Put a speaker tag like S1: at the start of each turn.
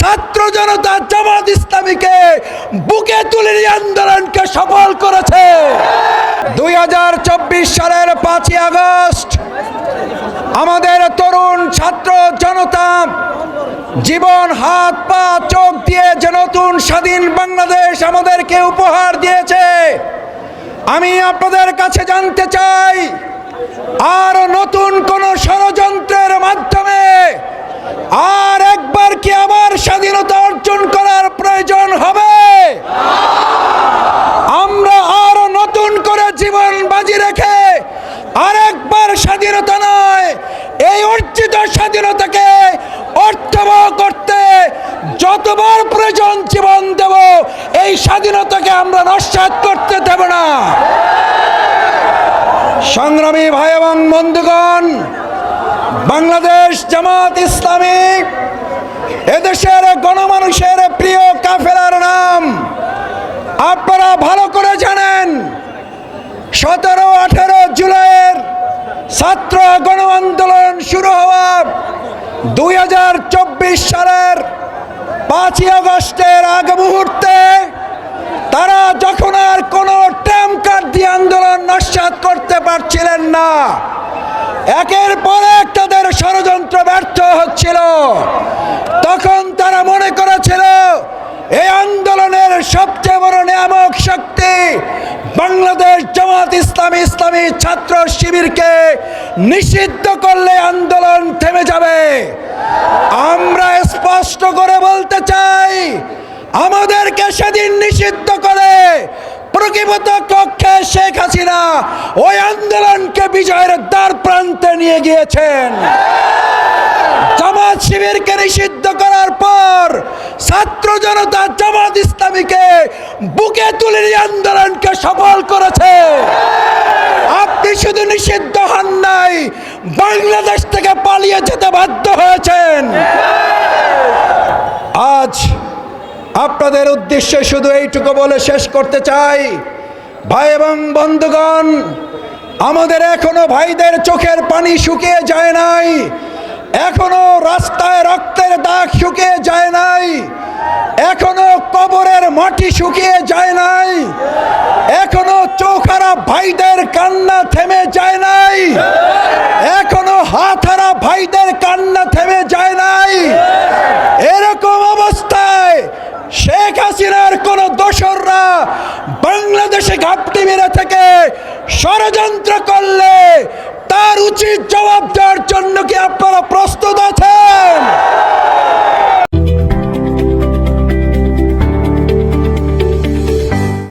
S1: ছাত্র জনতা জামাত ইসলামীকে বুকে তুলে নিয়ে আন্দোলনকে সফল করেছে। দু হাজার চব্বিশ সালের পাঁচই আগস্ট আমাদের তরুণ ছাত্র জনতা জীবন হাত পা চোখ দিয়ে যে নতুন স্বাধীন বাংলাদেশ আমাদেরকে উপহার দিয়েছে। আমি আপনাদের কাছে জানতে চাই, আর নতুন কোন ষড়যন্ত্রের মাধ্যমে আর একবার কি আবার স্বাধীনতা অর্জন করার প্রয়োজন হবে আমরা আরও নতুন করে জীবন বাজি রেখে আরেকবার স্বাধীনতা নয় এই অর্জিত স্বাধীনতাকে অর্থবহ করতে যতবার প্রয়োজন জীবন দেব, এই স্বাধীনতাকে আমরা নস্বাত করতে দেব না। সংগ্রামী ভাই এবং বন্ধুগণ, বাংলাদেশ জামাত ইসলামী, এদেশের গণমানুষের প্রিয় কাফেলার নাম, আপনারা ভালো করে জানেন, সতেরো, আঠেরো জুলাইয়ের ছাত্র গণ আন্দোলন শুরু হওয়া দুই সালের পাঁচই আগস্টের আগ মুহূর্তে তারা যখন আর কোনো ট্যাম কার্ড দিয়ে আন্দোলন নস্বাত করতে পারছিলেন না, একের পর এক তাদের ষড়যন্ত্র ব্যর্থ হচ্ছিল। তখন তারা মনে করেছিল এই আন্দোলনের সবচেয়ে বড় নিয়ামক শক্তি বাংলাদেশ জামাত ইসলামী ইসলামী ছাত্র শিবিরকে নিষিদ্ধ করলে আন্দোলন থেমে যাবে। আমরা স্পষ্ট করে বলতে চাই, আমাদেরকে সেদিন নিষিদ্ধ করে প্রকৃত কক্ষে শেখ হাসিনা ওই আন্দোলনকে বিজয়ের দ্বার প্রান্তে নিয়ে গিয়েছেন। জামাত শিবিরকে নিষিদ্ধ করার পর ছাত্র জনতা জামাত ইসলামীকে বুকে তুলে নিয়ে আন্দোলনকে সফল করেছে। আপনি শুধু নিষিদ্ধ হন নাই, বাংলাদেশ থেকে পালিয়ে যেতে আপনাদের উদ্দেশ্যে শুধু এইটুকু বলে শেষ করতে চাই। ভাই এবং বন্ধুগণ, আমাদের এখনও ভাইদের চোখের পানি শুকিয়ে যায় নাই। এখনও রাস্তায় রক্তের দাগ শুকিয়ে যায় নাই। এখনও কবরের মাটি শুকিয়ে যায় নাই। এখনও চোখারা ভাইদের কান্না থেমে যায় নাই। এখনও হাতহারা ভাইদের কান্না থেমে যায় নাই। এরকম অবস্থায় শেখ হাসিনার কোন দোসররা বাংলাদেশে ঘাপটি মেরে থেকে ষড়যন্ত্র করলে তার উচিত জবাব দেওয়ার জন্য কি আপনারা প্রস্তুত আছেন?